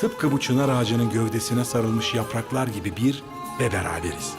Tıpkı bu çınar ağacının gövdesine sarılmış yapraklar gibi bir ve beraberiz.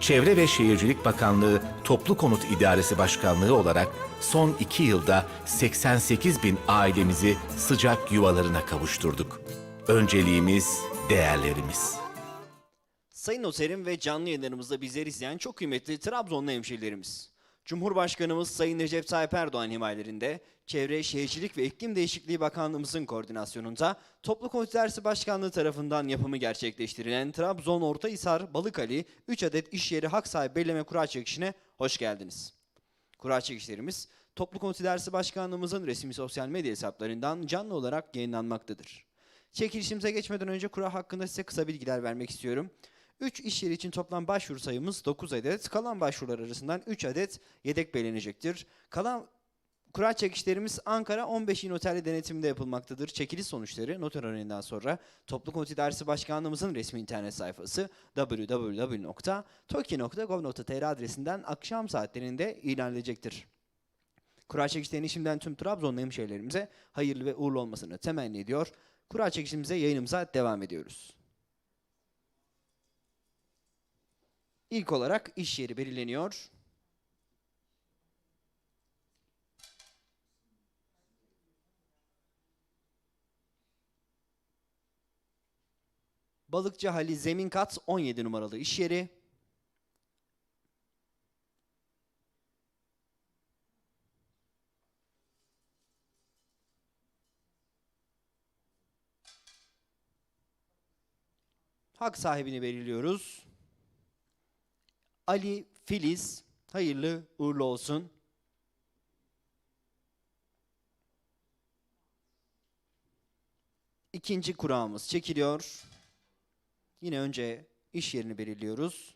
Çevre ve Şehircilik Bakanlığı Toplu Konut İdaresi Başkanlığı olarak son iki yılda 88 bin ailemizi sıcak yuvalarına kavuşturduk. Önceliğimiz değerlerimiz. Sayın Noterim ve canlı yayınlarımızda bizleri izleyen çok kıymetli Trabzonlu hemşehrilerimiz. Cumhurbaşkanımız Sayın Recep Tayyip Erdoğan himayelerinde Çevre, Şehircilik ve İklim Değişikliği Bakanlığımızın koordinasyonunda Toplu Konut Başkanlığı tarafından yapımı gerçekleştirilen Trabzon Ortahisar Balıkali 3 adet iş yeri hak sahibi belirleme kura çekişine hoş geldiniz. Kura çekişlerimiz Toplu Konut Başkanlığımızın resmi sosyal medya hesaplarından canlı olarak yayınlanmaktadır. Çekilişimize geçmeden önce kura hakkında size kısa bilgiler vermek istiyorum. 3 iş yeri için toplam başvuru sayımız 9 adet. Kalan başvurular arasından 3 adet yedek belirlenecektir. Kalan kura çekişlerimiz Ankara 15 il otelde denetiminde yapılmaktadır. Çekiliş sonuçları noter önünden sonra Toplu Konut İdaresi Başkanlığımızın resmi internet sayfası www.toki.gov.tr adresinden akşam saatlerinde ilan edilecektir. Kura çekişlerinin şimdiden tüm Trabzonlu hemşehrilerimize hayırlı ve uğurlu olmasını temenni ediyor. Kura çekişimize yayınımıza devam ediyoruz. İlk olarak iş yeri belirleniyor. Balıkçı Hali Zemin Kat 17 numaralı iş yeri. Hak sahibini belirliyoruz. Ali Filiz hayırlı uğurlu olsun. İkinci kurağımız çekiliyor. Yine önce iş yerini belirliyoruz.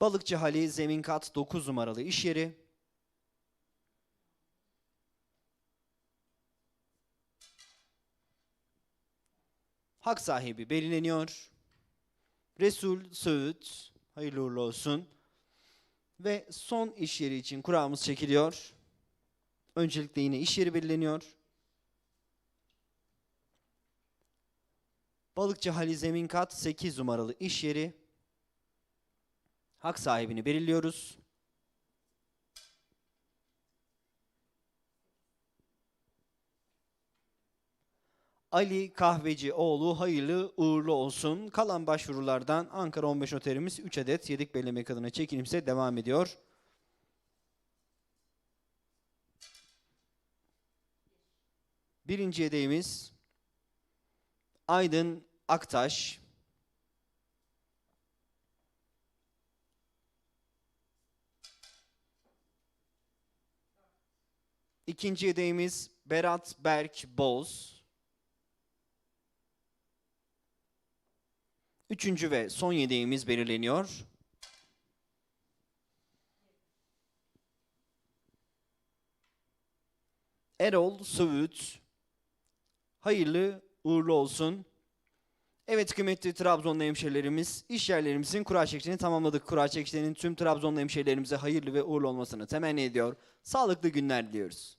Balıkçı Hali Zemin Kat 9 numaralı iş yeri. Hak sahibi belirleniyor. Resul Söğüt, hayırlı uğurlu olsun. Ve son iş yeri için kurağımız çekiliyor. Öncelikle yine iş yeri belirleniyor. Balıkçı Halil Zemin Kat 8 numaralı iş yeri. Hak sahibini belirliyoruz. Ali Kahveci oğlu hayırlı uğurlu olsun. Kalan başvurulardan Ankara 15 otelimiz 3 adet yedik belirlemek adına çekilimse devam ediyor. Birinci yedeğimiz Aydın Aktaş. İkinci yedeğimiz Berat Berk Boz. Üçüncü ve son yedeğimiz belirleniyor. Erol Söğüt. Hayırlı uğurlu olsun. Evet kıymetli Trabzonlu hemşehrilerimiz, iş yerlerimizin kura çekişini tamamladık. Kura çekişlerinin tüm Trabzonlu hemşehrilerimize hayırlı ve uğurlu olmasını temenni ediyor. Sağlıklı günler diliyoruz.